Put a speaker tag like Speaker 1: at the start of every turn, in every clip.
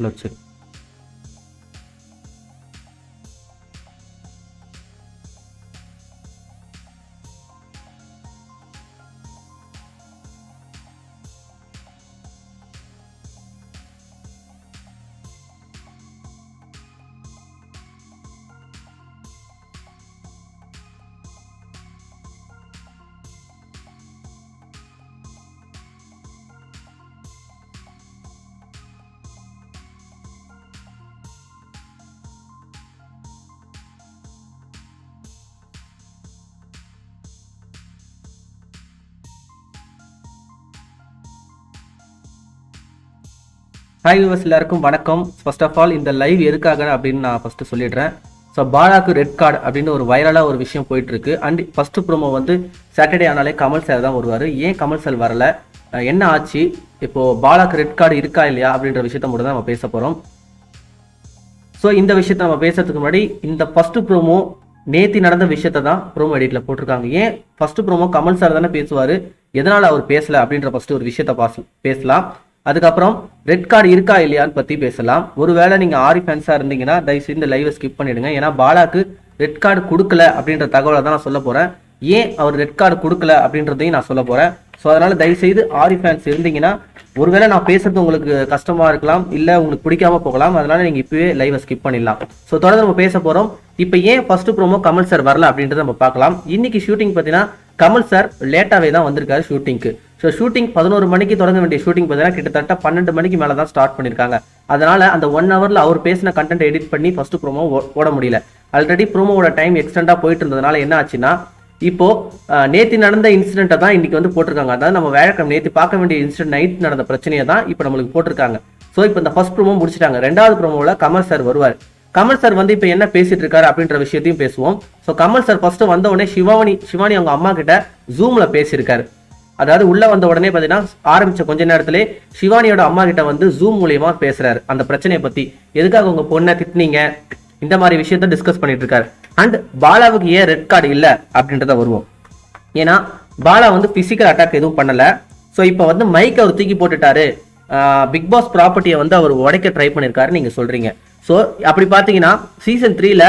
Speaker 1: लक्षित hi viewers எல்லாருக்கும் வணக்கம். ஃபர்ஸ்ட் ஆஃப் ஆல் இந்த லைவ் எதுக்காக அப்படின்னு நான் ஃபர்ஸ்ட் சொல்லிடுறேன். ஸோ பாலாக்கு ரெட் கார்டு அப்படின்னு ஒரு வைரலாக ஒரு விஷயம் போயிட்டு இருக்கு அண்ட் ஃபர்ஸ்ட் ப்ரோமோ வந்து சாட்டர்டே ஆனாலே கமல் சார் தான் வருவார். ஏன் கமல் சார் வரல? என்ன ஆச்சு? இப்போ பாலாக்கு ரெட் கார்டு இருக்கா இல்லையா அப்படின்ற விஷயத்த மட்டும் தான் நம்ம பேச போகிறோம் ஸோ இந்த விஷயத்தை நம்ம பேசுறதுக்கு முன்னாடி இந்த ஃபர்ஸ்ட் ப்ரோமோ நேத்தி நடந்த விஷயத்தை தான் ப்ரோமோ எடிட்ல போட்டிருக்காங்க. ஏன் ஃபர்ஸ்ட் ப்ரோமோ கமல் சார் தானே பேசுவார்? எதனால் அவர் பேசலை அப்படின்ற ஃபர்ஸ்ட் ஒரு விஷயத்த பாச பேசலாம். அதுக்கப்புறம் ரெட் கார்டு இருக்கா இல்லையான்னு பத்தி பேசலாம். ஒருவேளை நீங்க ஆரி ஃபேன்ஸா இருந்தீங்கன்னா தயவுசெய்து இந்த லைவை ஸ்கிப் பண்ணிடுங்க. ஏன்னா பாலாக்கு ரெட் கார்டு கொடுக்கல அப்படின்ற தகவலை தான் நான் சொல்ல போறேன். ஏன் அவர் ரெட் கார்டு கொடுக்கல அப்படின்றதையும் நான் சொல்ல போறேன். ஸோ அதனால தயவுசெய்து ஆரி ஃபேன்ஸ் இருந்தீங்கன்னா ஒருவேளை நான் பேசுறது உங்களுக்கு கஷ்டமா இருக்கலாம் இல்ல உங்களுக்கு பிடிக்காம போகலாம் அதனால நீங்க இப்பவே லைவை ஸ்கிப் பண்ணிடலாம். ஸோ தொடர்ந்து நம்ம பேச போறோம். இப்போ ஏன் ஃபர்ஸ்ட் ப்ரோமோ கமல் சார் வரல அப்படின்றத நம்ம பார்க்கலாம். இன்னைக்கு ஷூட்டிங் பார்த்தீங்கன்னா கமல் சார் லேட்டாவே தான் வந்திருக்காரு ஷூட்டிங்க்கு ஸோ ஷூட்டிங் பதினோரு மணிக்கு தொடங்க வேண்டிய ஷூட்டிங் பார்த்தீங்கன்னா கிட்டத்தட்ட பன்னெண்டு மணிக்கு மேலே தான் ஸ்டார்ட் பண்ணியிருக்காங்க அதனால அந்த ஒன் ஹவரில் அவர் பேசின கண்டென்ட் எடிட் பண்ணி ஃபர்ஸ்ட் ப்ரோமோ ஓட முடியல. ஆல்ரெடி ப்ரோமோவோட டைம் எக்ஸ்டெண்டாக போயிட்டு இருந்ததுனால என்ன ஆச்சுன்னா இப்போ நேற்று நடந்த இன்சிடென்ட்டை தான் இன்னைக்கு வந்து போட்டிருக்காங்க. அதாவது நம்ம வேழக்கம் நேற்று பார்க்க வேண்டிய இன்சிடென்ட் நைட் நடந்த பிரச்சனையை தான் இப்போ நம்மளுக்கு போட்டிருக்காங்க. ஸோ இப்போ இந்த ஃபர்ஸ்ட் ப்ரோமோ முடிச்சிட்டாங்க. ரெண்டாவது ப்ரோமோவில் கமல் சார் வருவார். கமல் சார் வந்து இப்போ என்ன பேசிட்டு இருக்காரு அப்படின்ற விஷயத்தையும் பேசுவோம். ஸோ கமல் சார் ஃபர்ஸ்ட் வந்த உடனே சிவானி சிவானி அவங்க அம்மா கிட்ட ஜூம்ல பேசியிருக்காரு. அதாவது உள்ள வந்த உடனே பார்த்தீங்கன்னா ஆரம்பிச்ச கொஞ்ச நேரத்திலே சிவானியோட அம்மா கிட்ட வந்து ஜூம் மூலியமா பேசுறாரு. அந்த பிரச்சனையை பத்தி. எதுக்காக உங்க பொண்ணை திட்டினீங்க? இந்த மாதிரி விஷயத்த டிஸ்கஸ் பண்ணிட்டு இருக்காரு. அண்ட் பாலாவுக்கு ஏன் ரெட் கார்டு இல்ல அப்படின்றத வருவோம். ஏன்னா பாலா வந்து பிசிக்கல் அட்டாக் எதுவும் பண்ணல. ஸோ இப்போ வந்து மைக் அவர் தூக்கி போட்டுட்டாரு. பிக் பாஸ் ப்ராப்பர்ட்டியை வந்து அவர் உடைக்க ட்ரை பண்ணியிருக்காரு நீங்க சொல்றீங்க. ஸோ அப்படி பார்த்தீங்கன்னா சீசன் த்ரீல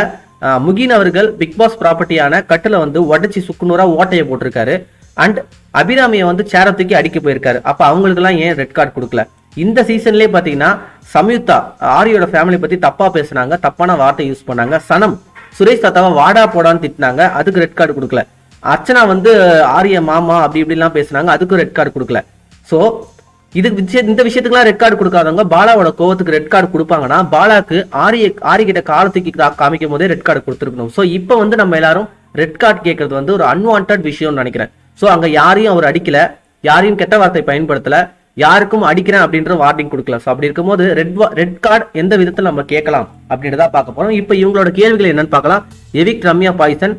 Speaker 1: முகின் அவர்கள் பிக் பாஸ் ப்ராப்பர்ட்டியான கட்டில் வந்து உடைச்சி சுக்குநூறா ஓட்டையை போட்டிருக்காரு. அண்ட் அபிராமியை வந்து சேரத்துக்கு தூக்கி அடிக்க போயிருக்காரு. அப்போ அவங்களுக்குலாம் ஏன் ரெட் கார்டு கொடுக்கல? இந்த சீசன்லயே பார்த்தீங்கன்னா சம்யுக்தா ஆரியோட ஃபேமிலி பத்தி தப்பா பேசுனாங்க தப்பான வார்த்தை யூஸ் பண்ணாங்க. சனம் சுரேஷ் தாத்தாவை வாடா போடான்னு திட்டினாங்க அதுக்கு ரெட் கார்டு கொடுக்கல. அர்ச்சனா வந்து ஆரிய மாமா அப்படி இப்படிலாம் பேசுனாங்க அதுக்கும் ரெட் கார்டு கொடுக்கல. ஸோ இது விஷய- இந்த விஷயத்துக்குலாம் ரெட் கார்டு கொடுக்காதவங்க பாலாவோட கோவத்துக்கு ரெட் கார்டு கொடுப்பாங்கன்னா பாலாக்கு ஆரிய ஆரிய கிட்ட காலத்துக்கு காமிக்கும் போதே ரெட் கார்டு கொடுத்துருக்கணும். ஸோ இப்போ வந்து நம்ம எல்லாரும் ரெட் கார்டு கேட்கறது வந்து ஒரு அன்வான்ட் விஷயம்னு நினைக்கிறேன். ஸோ அங்கே யாரையும் அவர் அடிக்கலை. யாரையும் கெட்ட வார்த்தை பயன்படுத்தலை. யாருக்கும் அடிக்கிறேன் அப்படின்ற வார்னிங் கொடுக்கல. ஸோ அப்படி இருக்கும்போது ரெட் ரெட் கார்டு எந்த விதத்தில் நம்ம கேட்கலாம் அப்படின்றத பார்க்க போகிறோம் இப்போ இவங்களோட கேள்விகள் என்னன்னு பார்க்கலாம். எவிக் ரம்யா பாய்சன்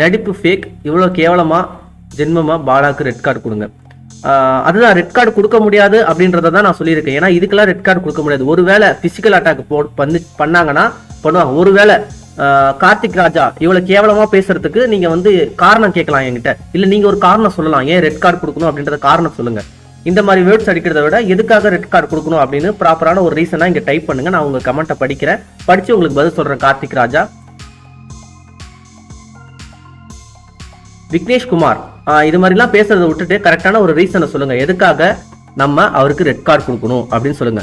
Speaker 1: நடிப்பு ஃபேக் இவ்வளோ கேவலமாக ஜென்மமாக பாலாக்கு ரெட் கார்டு கொடுங்க. அதுதான் ரெட் கார்டு கொடுக்க முடியாது அப்படின்றத தான் நான் சொல்லியிருக்கேன். ஏன்னா இதுக்கெல்லாம் ரெட் கார்டு கொடுக்க முடியாது. ஒருவேளை பிசிக்கல் அட்டாக் போ பண்ணி பண்ணாங்கன்னா பண்ணுவாங்க. ஒருவேளை கார்த்திக் ராஜா இவ்வளவு கேவலமா பேசுறதுக்கு நீங்க வந்து காரணம் கேட்கலாம் என்கிட்ட. இல்ல நீங்க ஒரு காரணம் சொல்லலாம். ஏன் ரெட் கார்டு கொடுக்கணும் அப்படின்றத காரணம் சொல்லுங்க. இந்த மாதிரி வேர்ட்ஸ் அடிக்கிறத விட எதுக்காக ரெட் கார்டு கொடுக்கணும் அப்படின்னு ப்ராப்பரான ஒரு ரீசனா இங்க டைப் பண்ணுங்க. நான் உங்க கமெண்ட்டை படிக்கிறேன். படிச்சு உங்களுக்கு பதில் சொல்றேன் கார்த்திக் ராஜா. விக்னேஷ் குமார் இது மாதிரிலாம் பேசுறதை விட்டுட்டு கரெக்டான ஒரு ரீசனை சொல்லுங்க. எதுக்காக நம்ம அவருக்கு ரெட் கார்டு கொடுக்கணும் அப்படின்னு சொல்லுங்க.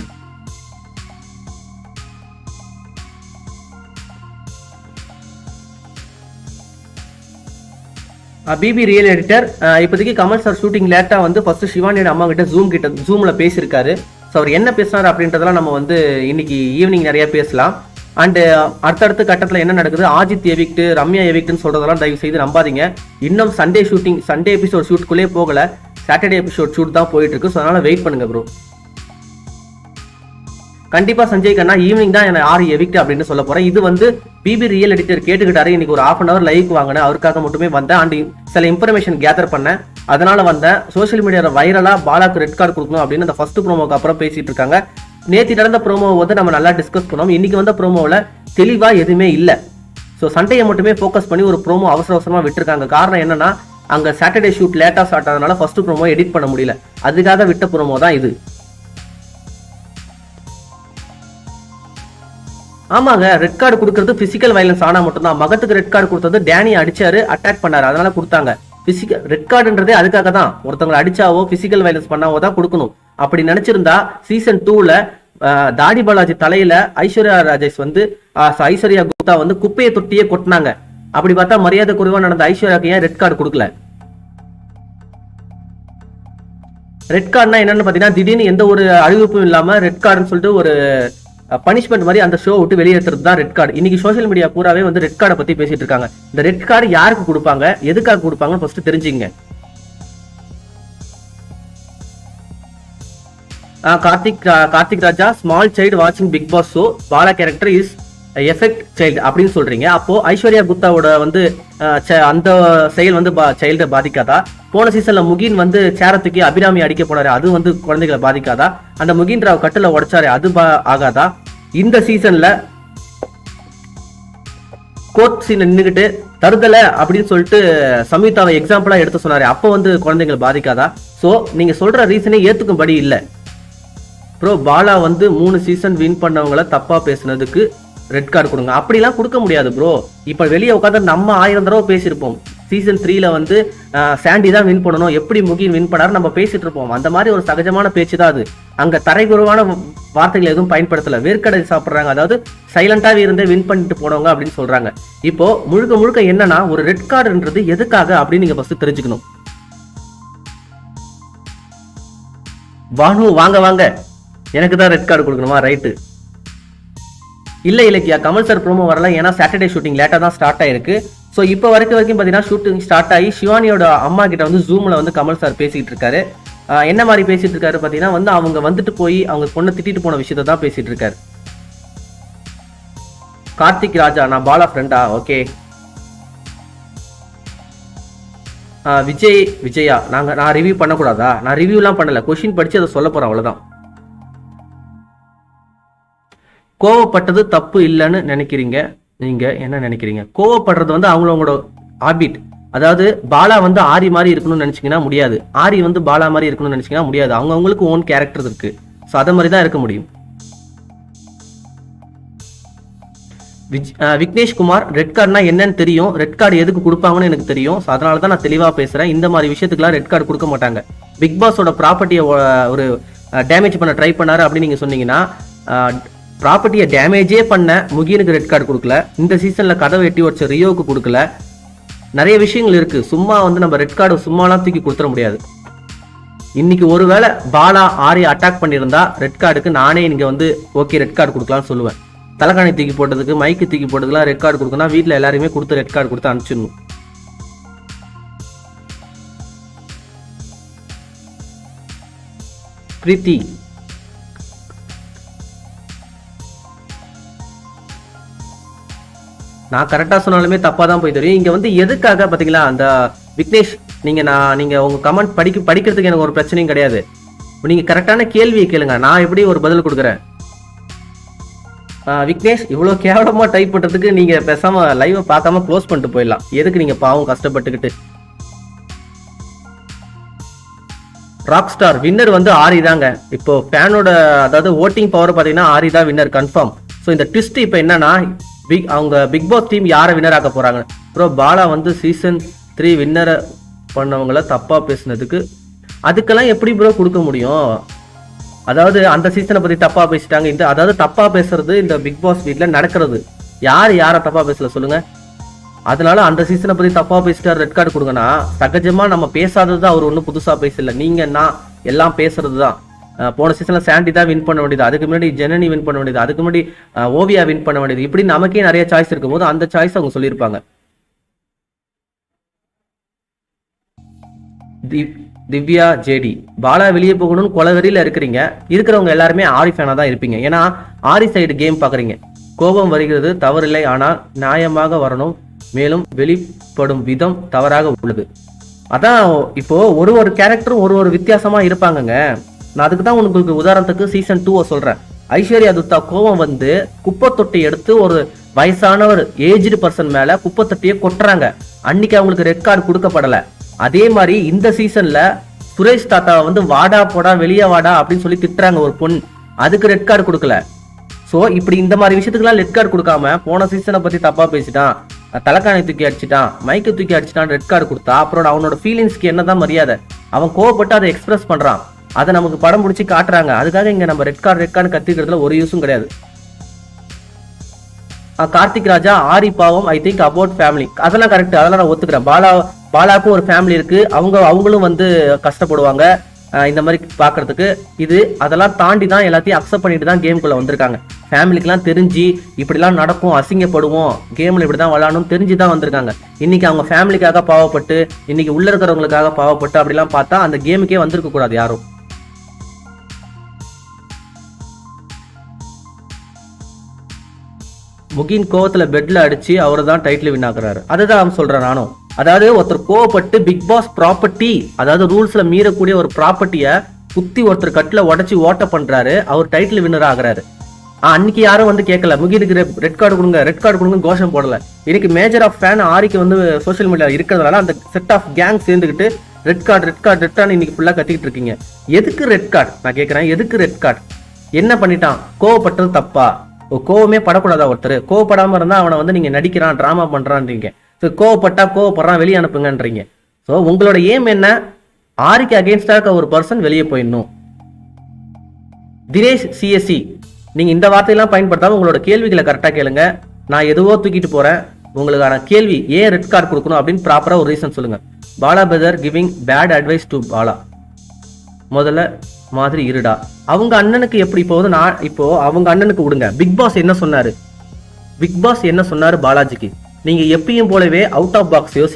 Speaker 1: பிபி ரியல் எடிட்டர் இப்போதைக்கு கமல் சார் ஷூட்டிங் லேட்டாக வந்து ஃபர்ஸ்ட் சிவானியோட அம்மா கிட்ட ஜூம் கிட்ட ஜூமில் பேசியிருக்காரு. ஸோ அவர் என்ன பேசினார் அப்படின்றதெல்லாம் நம்ம வந்து இன்னைக்கு ஈவினிங் நிறைய பேசலாம். அண்டு அடுத்தடுத்த கட்டத்தில் என்ன நடக்குது? ஆஜித் எவிக்ட் ரம்யா எவிக்ட்னு சொல்கிறதெல்லாம் தயவு செய்து நம்பாதீங்க. இன்னும் சண்டே ஷூட்டிங் சண்டே எபிசோட் ஷூட்குள்ளே போகலை. சாட்டர்டே எபிசோட் ஷூட் தான் போயிட்டு இருக்கு. ஸோ அதனால் வெயிட் பண்ணுங்கள் ப்ரோ கண்டிப்பா சஞ்சய் கண்ணா ஈவினிங் தான் என்ன ஆறு எவிக்ட் அப்படின்னு சொல்ல போறேன். இது வந்து பிபி ரியல் எடிட்டர் கேட்டுக்கிட்டாரு. இன்னைக்கு ஒரு ஹாஃப் அன் அவர் லைவ் வாங்கினேன். அவருக்காக மட்டுமே வந்தேன். அண்ட் சில இன்ஃபர்மேஷன் கேதர் பண்ணேன். அதனால வந்தேன். சோஷியல் மீடியாவில் வைரலா பாலாக்கு ரெட் கார்டு கொடுக்கணும் அப்படின்னு அந்த ஃபர்ஸ்ட் ப்ரோமோக்கு அப்புறம் பேசிட்டு இருக்காங்க. நேற்று நடந்த ப்ரோமோவை வந்து நம்ம நல்லா டிஸ்கஸ் பண்ணோம். இன்னைக்கு வந்த ப்ரோமோவில் தெளிவா எதுவுமே இல்லை. ஸோ சண்டையை மட்டுமே ஃபோக்கஸ் பண்ணி ஒரு ப்ரோமோ அவசர அவசரமாக விட்டுருக்காங்க. காரணம் என்னன்னா அங்கே சாட்டர்டே ஷூட் லேட்டாக ஸ்டார்ட் ஆனதுனால ஃபர்ஸ்ட் ப்ரோமோ எடிட் பண்ண முடியல. அதுக்காக விட்ட ப்ரோமோ தான் இது. ஆமாங்க ரெட் கார்டு கொடுக்கறது பிசிக்கல் வயலன்ஸ் ஆனா மட்டும்தான். மகத்துக்கு ரெட் கார்டு கொடுத்தது டேனி அடிச்சாரு அட்டாக் பண்ணாரு. அதனால கொடுத்தாங்க. பிசிக்கல் ரெட் கார்டுன்றதே அதுக்காக தான். ஒருத்தவங்களை அடிச்சாவோ பிசிக்கல் வயலன்ஸ் பண்ணாவோ தான் கொடுக்கணும். அப்படி நினைச்சிருந்தா சீசன் டூல தாடி பாலாஜி தலையில ஐஸ்வர்யா ராஜேஷ் வந்து ஐஸ்வர்யா குப்தா வந்து குப்பையை தொட்டியே கொட்டினாங்க. அப்படி பார்த்தா மரியாதை குறைவா நடந்த ஐஸ்வர்யாக்கு ஏன் ரெட் கார்டு கொடுக்கல? ரெட் கார்டுனா என்னன்னு பாத்தீங்கன்னா திடீர்னு எந்த ஒரு அறிவிப்பும் இல்லாம ரெட் கார்டுன்னு சொல்லிட்டு ஒரு பனிஷ்மெண்ட் மாதிரி அந்த ஷோ விட்டு வெளியேற்றுறது தான் ரெட் கார்டு இன்னைக்கு சோஷியல் மீடியா பூராவே வந்து ரெட் கார்டை பத்தி பேசிட்டு இருக்காங்க. இந்த ரெட் கார்டு யாருக்கு கொடுப்பாங்க? எதுக்காக கொடுப்பாங்கன்னு ஃபர்ஸ்ட் தெரிஞ்சுங்க கார்த்திக் கார்த்திக் ராஜா ஸ்மால் சைல்டு வாட்சிங் Bigg Boss show Bala character is effect child அப்படின்னு சொல்றீங்க. அப்போ ஐஸ்வர்யா குப்தாவோட வந்து அந்த செயல் வந்து சைல்டை பாதிக்காதா? போன சீசன்ல முகின் வந்து சேரத்துக்கு அபிராமி அடிக்க போனாரு. அது வந்து குழந்தைகளை பாதிக்காதா? அந்த முகின் ராவ் கட்டில உடைச்சாரு அது பா- ஆகாதா? இந்த சீசன்ல கோர்ட் சீன்ல நின்றுக்கிட்டு தருதல அப்படின்னு சொல்லிட்டு சம்யுக்தாவை எக்ஸாம்பிளா எடுத்து சொன்னாரு. அப்போ வந்து குழந்தைங்களை பாதிக்காதா? ஸோ நீங்க சொல்ற ரீசனே ஏத்துக்கும்படி இல்லை. ப்ரோ பாலா வந்து மூணு சீசன் வின் பண்ணவங்கள தப்பா பேசுனதுக்கு ரெட் கார்டு கொடுங்க. அப்படிலாம் கொடுக்க முடியாது ப்ரோ இப்போ வெளியே உட்காந்து நம்ம ஆயிரம் தடவை பேசியிருப்போம். சீசன் த்ரீல வந்து சாண்டி தான் வின் பண்ணணும். எப்படி முகின் வின் பண்ணாரு நம்ம பேசிட்டு இருப்போம். அந்த மாதிரி ஒரு சகஜமான பேச்சு தான் அது. அங்க தரைக்குறவான வார்த்தைகள் எதுவும் பயன்படுத்தல. வேர்க்கடை சாப்பிட்றாங்க. அதாவது சைலண்டாவே இருந்தே வின் பண்ணிட்டு போனவங்க அப்படின்னு சொல்றாங்க. இப்போ முழுக்க முழுக்க என்னன்னா ஒரு ரெட் கார்டுன்றது எதுக்காக அப்படின்னு நீங்க ஃபர்ஸ்ட் தெரிஞ்சுக்கணும். வானு வாங்க வாங்க. எனக்கு தான் ரெட் கார்டு கொடுக்கணுமா? ரைட்டு இல்லை இலக்கியா கமல் சார் ப்ரோமோ வரல ஏன்னா சாட்டர்டே ஷூட்டிங் லேட்டாக தான் ஸ்டார்ட் ஆயிருக்கு. ஸோ இப்போ வரைக்கும் வரைக்கும் பார்த்தீங்கன்னா ஷூட்டிங் ஸ்டார்ட் ஆகி சிவானியோட அம்மா கிட்ட வந்து ஜூமில் வந்து கமல் சார் பேசிகிட்டு இருக்காரு. என்ன மாதிரி பேசிட்டு இருக்காரு பார்த்தீங்கன்னா வந்து அவங்க வந்துட்டு போய் அவங்க பொண்ணை திட்டிட்டு போன விஷயத்தை தான் பேசிட்டு இருக்காரு. கார்த்திக் ராஜா நான் பாலா ஃப்ரெண்டா ஓகே விஜய் விஜயா நாங்கள் நான் ரிவ்யூ பண்ணக்கூடாதா? நான் ரிவ்யூலாம் பண்ணலை. கொஷின் படித்து அதை சொல்ல போகிறேன் அவ்வளோதான் கோவப்பட்டது தப்பு இல்லைன்னு நினைக்கிறீங்க நீங்க என்ன நினைக்கிறீங்க? கோவப்படுறது வந்து அவங்களவங்களோட ஹாபிட் அதாவது பாலா வந்து ஆரி மாதிரி இருக்கணும்னு நினைச்சிங்கன்னா முடியாது. ஆரி வந்து பாலா மாதிரி இருக்கணும்னு நினைச்சீங்கன்னா முடியாது. அவங்கவுங்களுக்கு ஓன் கேரக்டர் இருக்கு. ஸோ அதை மாதிரி தான் இருக்க முடியும். விஜ்- விக்னேஷ் குமார் ரெட் கார்டுனா என்னன்னு தெரியும். ரெட் கார்டு எதுக்கு கொடுப்பாங்கன்னு எனக்கு தெரியும். ஸோ அதனால தான் நான் தெளிவாக பேசுகிறேன் இந்த மாதிரி விஷயத்துக்குலாம் ரெட் கார்டு கொடுக்க மாட்டாங்க. பிக் பாஸோட ப்ராப்பர்ட்டியை ஒரு டேமேஜ் பண்ண ட்ரை பண்ணாரு அப்படின்னு நீங்கள் சொன்னீங்கன்னா ப்ராப்பர்ட்டியை டேமேஜே பண்ண முகினுக்கு ரெட் கார்டு கொடுக்கல. இந்த சீசனில் கதவை எட்டி வச்ச ரியோவுக்கு கொடுக்கல. நிறைய விஷயங்கள் இருக்குது சும்மா வந்து நம்ம ரெட் கார்டு சும்மாலாம் தூக்கி கொடுத்துட முடியாது. இன்னைக்கு ஒருவேளை பாலா ஆரி அட்டாக் பண்ணியிருந்தா ரெட் கார்டுக்கு நானே இங்கே வந்து ஓகே ரெட் கார்டு கொடுக்கலாம்னு சொல்லுவேன். தலைக்காணி தூக்கி போட்டதுக்கு மைக்கு தூக்கி போட்டதுக்குலாம் ரெட் கார்டு கொடுக்கணும் வீட்டில் எல்லாருமே கொடுத்து ரெட் கார்டு கொடுத்து அனுப்பிச்சிடணும். பிரீத்தி நான் கரெக்டாக சொன்னாலுமே தப்பாக தான் போய் தெரியும். இங்கே வந்து எதுக்காக பார்த்தீங்களா அந்த விக்னேஷ் நீங்கள் நான் நீங்கள் உங்கள் கமெண்ட் படிக்க படிக்கிறதுக்கு எனக்கு ஒரு பிரச்சனையும் கிடையாது. நீங்கள் கரெக்டான கேள்வியை கேளுங்க. நான் எப்படி ஒரு பதில் கொடுக்குறேன்? விக்னேஷ் இவ்வளோ கேவலமாக டைப் பண்ணுறதுக்கு நீங்கள் பேசாமல் லைவை பார்க்காம க்ளோஸ் பண்ணிட்டு போயிடலாம். எதுக்கு நீங்கள் பாவம் கஷ்டப்பட்டுக்கிட்டு? ராக் ஸ்டார் வின்னர் வந்து ஆரி தாங்க. இப்போ ஃபேனோட அதாவது ஓட்டிங் பவர் பார்த்தீங்கன்னா ஆரி தான் வின்னர் கன்ஃபார்ம் ஸோ இந்த ட்விஸ்ட் இப்போ என்னன்னா பிக் அவங்க பிக் பாஸ் டீம் யாரை வின்னர் ஆக்க போகிறாங்க ப்ரோ பாலா வந்து சீசன் த்ரீ வின்னரை பண்ணவங்கள தப்பாக பேசுனதுக்கு அதுக்கெல்லாம் எப்படி ப்ரோ கொடுக்க முடியும்? அதாவது அந்த சீசனை பற்றி தப்பாக பேசிட்டாங்க. இந்த அதாவது தப்பாக பேசுறது இந்த பிக் பாஸ் வீட்டில் நடக்கிறது. யார் யாரை தப்பாக பேசல சொல்லுங்கள் அதனால அந்த சீசனை பற்றி தப்பாக பேசிட்டார் ரெட் கார்டு கொடுங்கன்னா சகஜமாக நம்ம பேசாதது அவர் ஒன்றும் புதுசாக பேசல. நீங்கள் நான் எல்லாம் பேசுறது தான். போன சீசனில் சாண்டி தான் வின் பண்ண வேண்டியது. அதுக்கு முன்னாடி ஜெனனி வின் பண்ண வேண்டியது. அதுக்கு முன்னாடி ஓவியா வின் பண்ண வேண்டியது. இப்படி நமக்கே நிறைய சாய்ஸ் இருக்கும்போது அந்த சாய்ஸ் அவங்க சொல்லியிருப்பாங்க. திவ்யா ஜேடி பாலா வெளியே போகணும்னு கொலவெறியில இருக்கிறீங்க. இருக்கிறவங்க எல்லாருமே ஆரி ஃபேனாக தான் இருப்பீங்க. ஏன்னா ஆரி சைடு கேம் பார்க்குறீங்க கோபம் வருகிறது தவறில்லை. ஆனால் நியாயமாக வரணும். மேலும் வெளிப்படும் விதம் தவறாக உள்ளது. அதான் இப்போ ஒரு ஒரு கேரக்டரும் ஒரு ஒரு வித்தியாசமா இருப்பாங்கங்க. நான் அதுக்கு தான் உங்களுக்கு உதாரணத்துக்கு சீசன் டூவை சொல்கிறேன் ஐஸ்வர்யா துத்தா கோவம் வந்து குப்பை தொட்டி எடுத்து ஒரு வயசானவர் ஏஜ்டு பர்சன் மேலே குப்பை தொட்டியை கொட்டுறாங்க. அன்னைக்கு அவங்களுக்கு ரெட் கார்டு கொடுக்கப்படலை. அதே மாதிரி இந்த சீசனில் சுரேஷ் தாத்தாவை வந்து வாடா போடா வெளியே வாடா அப்படின்னு சொல்லி திட்டுறாங்க ஒரு பொண்ணு. அதுக்கு ரெட் கார்டு கொடுக்கல. ஸோ இப்படி இந்த மாதிரி விஷயத்துக்குலாம் ரெட் கார்டு கொடுக்காம போன சீசனை பற்றி தப்பாக பேசிட்டான். தலைக்காணி தூக்கி அடிச்சிட்டான். மைக்கை தூக்கி அடிச்சிட்டான் ரெட் கார்டு கொடுத்தா அப்புறம் அவனோட ஃபீலிங்ஸ்க்கு என்னதான் மரியாதை. அவன் கோவப்பட்டு அதை எக்ஸ்பிரஸ் பண்ணுறான் அதை நமக்கு படம் பிடிச்சி காட்டுறாங்க. அதுக்காக இங்க நம்ம ரெட் கார்டு ரெட் கார்டு கத்திக்கிறதுல ஒரு யூஸும் கிடையாது. கார்த்திக் ராஜா ஆரி பாவம் ஐ திங்க் அபவுட் ஃபேமிலி அதெல்லாம் கரெக்ட் அதெல்லாம் நான் ஒத்துக்கிறேன். பாலா பாலாவுக்கும் ஒரு ஃபேமிலி இருக்கு. அவங்க அவங்களும் வந்து கஷ்டப்படுவாங்க. இந்த மாதிரி பார்க்கறதுக்கு இது அதெல்லாம் தாண்டி தான் எல்லாத்தையும் அக்செப்ட் பண்ணிட்டு தான் கேமுக்குள்ளே வந்திருக்காங்க. ஃபேமிலிக்கெலாம் தெரிஞ்சு இப்படிலாம் நடக்கும் அசிங்கப்படுவோம். கேமில் இப்படி தான் விளாடணும் தெரிஞ்சு தான் வந்திருக்காங்க. இன்றைக்கி அவங்க ஃபேமிலிக்காக பாவப்பட்டு இன்றைக்கி உள்ளே இருக்கிறவங்களுக்காக பாவப்பட்டு அப்படிலாம் பார்த்தா அந்த கேமுக்கே வந்திருக்கக்கூடாது யாரும். முகின் கோவத்துல பெட்ல அடிச்சு அவரை தான் டைட்டில் வின் ஆகுறாரு அதுதான் அவன் சொல்றேன் நானும். அதாவது ஒருத்தர் கோவப்பட்டு பிக் பாஸ் ப்ராப்பர்ட்டி அதாவது ரூல்ஸ்ல மீறக்கூடிய ஒரு ப்ராப்பர்ட்டிய குத்தி ஒருத்தர் கட்டில் உடச்சி ஓட்ட பண்றாரு அவர் டைட்டில் வின்னர் ஆகிறாரு. ஆ, அன்னைக்கு யாரும் வந்து கேட்கல முகினுக்கு ரெட் கார்டு கொடுங்க ரெட் கார்டு கொடுங்க கோஷம் போடல. இன்னைக்கு மேஜர் ஆஃப் ஃபேன் ஆரிக்கு வந்து சோஷியல் மீடியா இருக்கிறதுனால அந்த செட் ஆஃப் கேங் சேர்ந்துக்கிட்டு red card red card red card இன்னைக்கு ஃபுல்லா கத்திக்கிட்டு இருக்கீங்க. எதுக்கு ரெட் கார்டு நான் கேட்கறேன் எதுக்கு ரெட் கார்டு என்ன பண்ணிட்டான்? கோவப்பட்டது தப்பா? கோவமே படக்கூடாதா ஒருத்தர்? கோவப்படாமல் இருந்தால் அவனை வந்து நீங்கள் நடிக்கிறான் ட்ராமா பண்ணுறான்றீங்க ஸோ கோவப்பட்டா கோவப்படுறான் வெளியே அனுப்புங்கன்றீங்க. ஸோ உங்களோட ஏம் என்ன? ஆரிக்கு அகேன்ஸ்டாக ஒரு பர்சன் வெளியே போயிடணும். தினேஷ் சிஎஸ்சி நீங்கள் இந்த வார்த்தையெல்லாம் பயன்படுத்தாமல் உங்களோட கேள்விகளை கரெக்டாக கேளுங்க. நான் எதுவோ தூக்கிட்டு போகிறேன் உங்களுக்கான கேள்வி ஏன் ரெட் கார்டு கொடுக்கணும் அப்படின்னு ப்ராப்பராக ஒரு ரீசன் சொல்லுங்கள் Bala brother giving bad advice to Bala. முதல்ல மாதிரி இருடா. அவங்க அண்ணனுக்கு எப்படி போகுது? நான் இப்போ அவங்க அண்ணனுக்கு விடுங்க. பிக் பாஸ் என்ன சொன்னாரு? பிக் பாஸ் என்ன சொன்னாரு பாலாஜிக்கு? நீங்க எப்பயும் போலவே அவுட் ஆஃப் பாக்ஸ் யோசி